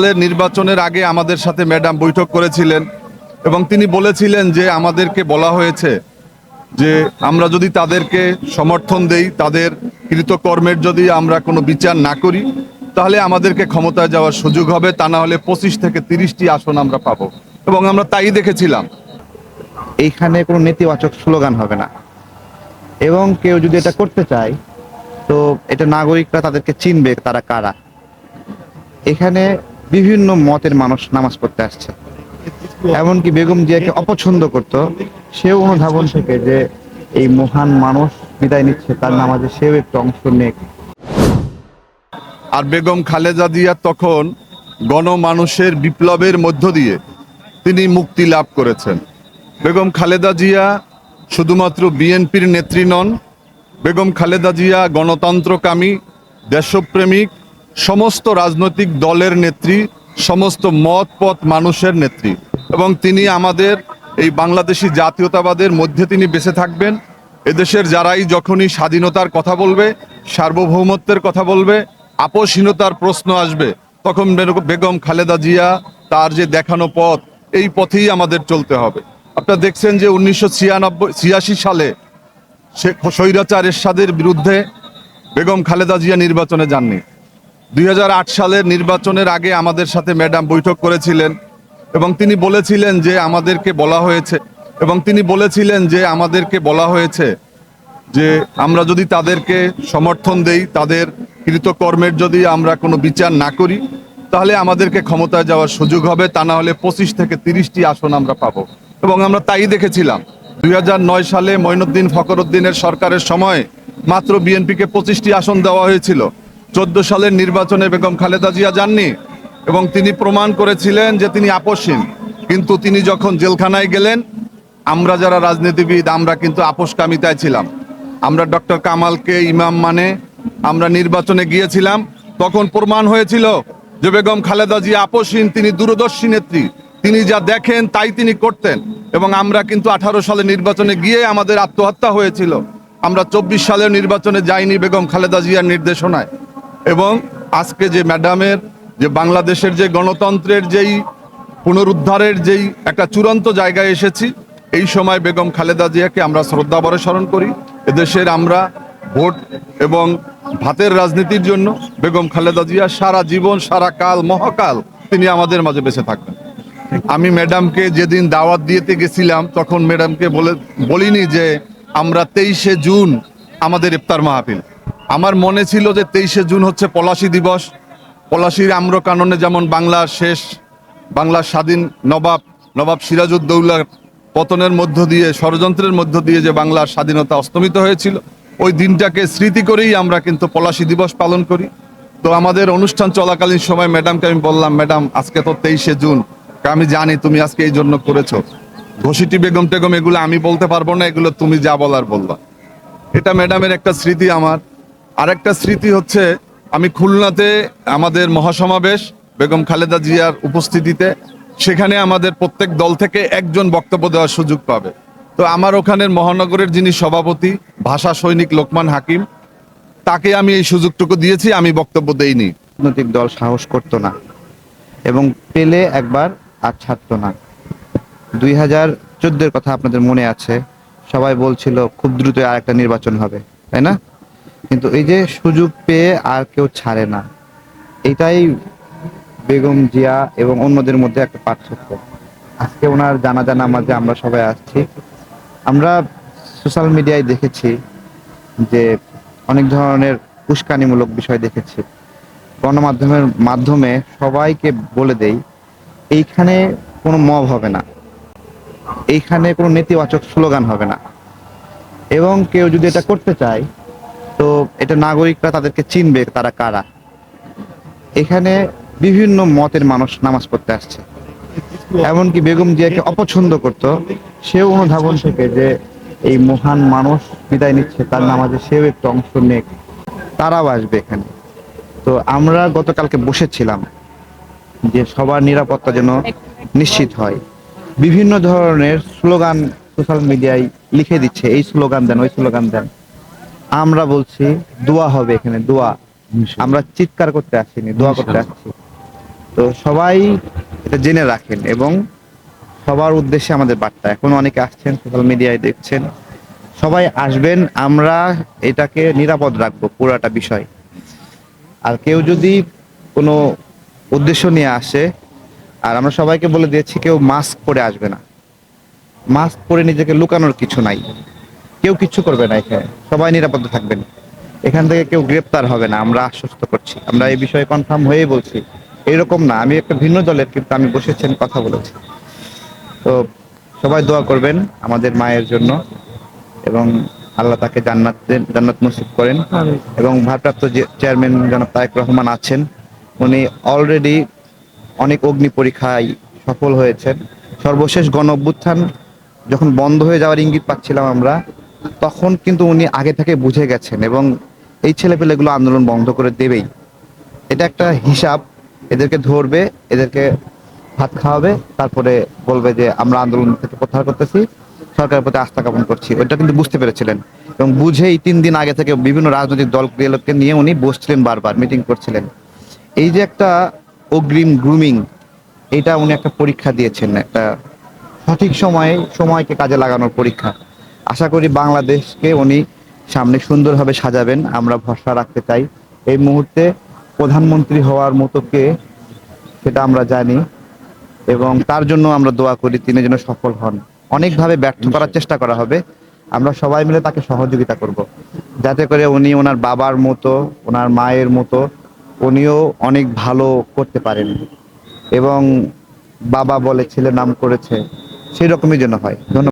নির্বাচনের আগে আমাদের সাথে ম্যাডাম বৈঠক করেছিলেন এবং তিনি বলেছিলেন যে আমাদেরকে বলা হয়েছে যে আমরা যদি তাদেরকে সমর্থন দেই, তাদের কৃতকর্মের যদি আমরা কোনো বিচার না করি, তাহলে আমাদেরকে ক্ষমতায় যাওয়ার সুযোগ হবে। তা না হলে পঁচিশ থেকে তিরিশটি আসন আমরা পাবো। এবং আমরা তাই দেখেছিলাম। এইখানে কোনো নেতিবাচক স্লোগান হবে না। এবং কেউ যদি এটা করতে চায়, তো এটা নাগরিকরা তাদেরকে চিনবে তারা কারা। এখানে বিভিন্ন মতের মানুষ নামাজ পড়তে আসছে। এমনকি বেগম জিয়াকে অপছন্দ করত, সেও অনুধাবন থেকে যে এই মহান মানুষ বিদায় নিচ্ছে, তার নামাজে সেও একটু অংশ নেক। আর বেগম খালেদা জিয়া তখন গণমানুষের বিপ্লবের মধ্য দিয়ে তিনি মুক্তি লাভ করেছেন। বেগম খালেদা জিয়া শুধুমাত্র বিএনপির নেত্রী নন, বেগম খালেদা জিয়া গণতন্ত্রকামী, দেশপ্রেমিক সমস্ত রাজনৈতিক দলের নেত্রী, সমস্ত মত পথ মানুষের নেত্রী। এবং তিনি আমাদের এই বাংলাদেশি জাতীয়তাবাদের মধ্যে তিনি বেঁচে থাকবেন। এদেশের যারাই যখনই স্বাধীনতার কথা বলবে, সার্বভৌমত্বের কথা বলবে, আপোষহীনতার প্রশ্ন আসবে, তখন বেগম খালেদা জিয়া তার যে দেখানো পথ, এই পথেই আমাদের চলতে হবে। আপনারা দেখছেন যে উনিশশো ছিয়ানব্বই সালে শেখ স্বৈরাচার এরশাদের বিরুদ্ধে বেগম খালেদা জিয়া নির্বাচনে যাননি। দুই হাজার আট সালের নির্বাচনের আগে আমাদের সাথে ম্যাডাম বৈঠক করেছিলেন এবং তিনি বলেছিলেন যে আমাদেরকে বলা হয়েছে এবং তিনি বলেছিলেন যে আমাদেরকে বলা হয়েছে যে আমরা যদি তাদেরকে সমর্থন দেই, তাদের কৃতকর্মের যদি আমরা কোনো বিচার না করি, তাহলে আমাদেরকে ক্ষমতায় যাওয়ার সুযোগ হবে। তা না হলে পঁচিশ থেকে তিরিশটি আসন আমরা পাবো। এবং আমরা তাই দেখেছিলাম। দুই নয় সালে মঈনুদ্দিন ফখরুদ্দিনের সরকারের সময় মাত্র বিএনপিকে পঁচিশটি আসন দেওয়া হয়েছিল। চোদ্দ সালের নির্বাচনে বেগম খালেদা জিয়া যাননি এবং তিনি প্রমাণ করেছিলেন যে তিনি আপসহীন কিন্তু তিনি যখন জেলখানায় গেলেন, আমরা যারা রাজনীতিবিদ, আমরা কিন্তু আপোষকামিতায় ছিলাম। আমরা ডক্টর কামালকে ইমাম মানে আমরা নির্বাচনে গিয়েছিলাম, তখন প্রমাণ হয়েছিল যে বেগম খালেদা জিয়া আপোষহীন, তিনি দূরদর্শী নেত্রী। তিনি যা দেখেন, তাই তিনি করতেন। এবং আমরা কিন্তু আঠারো সালে নির্বাচনে গিয়ে আমাদের আত্মহত্যা হয়েছিল। আমরা চব্বিশ সালের নির্বাচনে যাইনি বেগম খালেদা জিয়ার নির্দেশনায়। এবং আজকে যে ম্যাডামের, যে বাংলাদেশের যে গণতন্ত্রের যেই পুনরুদ্ধারের যেই একটা চূড়ান্ত জায়গায় এসেছি, এই সময় বেগম খালেদা জিয়াকে আমরা শ্রদ্ধা বরে স্মরণ করি। এদেশের আমরা ভোট এবং ভাতের রাজনীতির জন্য বেগম খালেদা জিয়া সারা জীবন, সারা কাল, মহাকাল তিনি আমাদের মাঝে বেঁচে থাকবেন। আমি ম্যাডামকে যেদিন দাওয়াত দিয়েতে গেছিলাম, তখন ম্যাডামকে বলে, বলিনি যে আমরা তেইশে জুন আমাদের ইফতার মাহফিল। আমার মনে ছিল যে তেইশে জুন হচ্ছে পলাশী দিবস। পলাশীর আম্রকাননে যেমন বাংলার শেষ বাংলার স্বাধীন নবাব নবাব সিরাজউদ্দৌলার পতনের মধ্য দিয়ে, ষড়যন্ত্রের মধ্য দিয়ে যে বাংলার স্বাধীনতা অস্তমিত হয়েছিল, ওই দিনটাকে স্মৃতি করেই আমরা কিন্তু পলাশী দিবস পালন করি। তো আমাদের অনুষ্ঠান চলাকালীন সময় ম্যাডামকে আমি বললাম, ম্যাডাম, আজকে তো তেইশে জুন আমি জানি তুমি আজকে এই জন্য করেছ। ঘষিটি, বেগম টেগম, এগুলো আমি বলতে পারব না, এগুলো তুমি যা বলার বলবা। এটা ম্যাডামের একটা স্মৃতি আমার। আরেকটা স্মৃতি হচ্ছে, আমি খুলনাতে আমাদের মহাসমাবেশ, বেগম খালেদা জিয়ার উপস্থিতিতে, সেখানে আমাদের প্রত্যেক দল থেকে একজন বক্তব্য দেওয়ার সুযোগ পাবে। তো আমার ওখানের মহানগরের যিনি সভাপতি, ভাষা সৈনিক লোকমান হাকিম, তাকে আমি এই সুযোগটুকু দিয়েছি, আমি বক্তব্য দেইনি। রাজনৈতিক দল সাহস করতো না এবং পেলে একবার আর ছাড়তো না। দুই হাজার চোদ্দের কথা আপনাদের মনে আছে, সবাই বলছিল খুব দ্রুত আর একটা নির্বাচন হবে, তাই না? কিন্তু এই যে সুযোগ পেয়ে আর কেউ ছাড়ে না, এটাই বেগম জিয়া এবং অন্যদের মধ্যে একটা পার্থক্য। আজকে ওনার জানা জানাজা নামাজে আমরা সবাই আসছি। আমরা সোশ্যাল মিডিয়ায় দেখেছি যে অনেক ধরনের উস্কানিমূলক বিষয় দেখেছি। গণমাধ্যমের মাধ্যমে সবাইকে বলে দেই, এইখানে কোনো মব হবে না। এইখানে কোনো নেতিবাচক স্লোগান হবে না। এবং কেউ যদি এটা করতে চায় তো এটা নাগরিকরা তাদেরকে চিনবে তারা কারা। এখানে বিভিন্ন মতের মানুষ নামাজ পড়তে আসছে। এমনকি বেগম জিয়াকে অপছন্দ করত। সেও অনুধাবন থেকে যে এই মহান মানুষ বিদায় নিচ্ছে, তার নামাজে সেও একটু অংশ নেক। তারাও আসবে এখানে। তো আমরা গতকালকে বসেছিলাম যে সবার নিরাপত্তা যেন নিশ্চিত হয়। বিভিন্ন ধরনের স্লোগান সোশ্যাল মিডিয়ায় লিখে দিচ্ছে, এই স্লোগান দেন, ওই স্লোগান দেন। আমরা বলছি দোয়া হবে এখানে দোয়া। আমরা চিৎকার করতে আসিনি দোয়া করতে আসছি। তো সবাই এটা জেনে রাখেন এবং সবার উদ্দেশ্যে আমাদের বার্তা। এখন অনেকে আসছেন সোশ্যাল মিডিয়ায় দেখছেন। সবাই আসবেন আমরা এটাকে নিরাপদ রাখব পুরাটা বিষয়। আর কেউ যদি কোনো উদ্দেশ্য নিয়ে আসে আর আমরা সবাইকে বলে দিয়েছি কেউ মাস্ক পরে আসবে না। মাস্ক পরে নিজেকে লুকানোর কিছু নাই। কেউ কিচ্ছু করবে না এখানে। সবাই নিরাপদ থাকবেন। এখান থেকে কেউ গ্রেপ্তার হবে না আমরা আশ্বস্ত করছি। আমরা এই বিষয়ে কনফার্ম হয়েই বলছি। এরকম না আমি একটা ভিন্ন দলের কিন্তু আমি বসেছেন কথা বলেছি। তো সবাই দোয়া করবেন আমাদের মায়ের জন্য এবং আল্লাহ তাকে জান্নাত জান্নাত নসিব করেন। এবং ভারপ্রাপ্ত যে চেয়ারম্যান জনাব তারেক রহমান আছেন উনি অলরেডি অনেক অগ্নি পরীক্ষায় সফল হয়েছেন। সর্বশেষ গণ অভ্যুত্থান যখন বন্ধ হয়ে যাওয়ার ইঙ্গিত পাচ্ছিলাম আমরা তখন কিন্তু উনি আগে থেকে বুঝে গেছেন এবং এই ছেলেপেলেগুলো আন্দোলন বন্ধ করে দেবেই। এটা একটা হিসাব। এদেরকে ধরবে, এদেরকে ভাত খাওয়াবে, তারপরে বলবে যে, আমরা আন্দোলন থেকে প্রত্যাহার করতেছি, সরকারের প্রতি আস্থা জ্ঞাপন করছি। ওইটা কিন্তু বুঝতে পেরেছিলেন। এবং বুঝেই তিন দিন আগে থেকে বিভিন্ন রাজনৈতিক দলকে নিয়ে উনি বসছিলেন বারবার, মিটিং করছিলেন। এই যে একটা অগ্রিম গ্রুমিং, এটা উনি একটা পরীক্ষা দিয়েছেন, একটা সঠিক সময়ে সময়কে কাজে লাগানোর পরীক্ষা। আশা করি বাংলাদেশকে উনি সামনে সুন্দরভাবে সাজাবেন। আমরা ভরসা রাখতে চাই। এই মুহূর্তে প্রধানমন্ত্রী হওয়ার মতো কে সেটা আমরা জানি এবং তার জন্য আমরা দোয়া করি তিনি যেন সফল হন। অনেকভাবে ব্যর্থ করার চেষ্টা করা হবে। আমরা সবাই মিলে তাকে সহযোগিতা করব। যাতে করে উনি ওনার বাবার মতো ওনার মায়ের মতো উনিও অনেক ভালো করতে পারেন। এবং বাবা বলে ছেলে নাম করেছে সেই রকমই যেন হয়। ধন্যবাদ।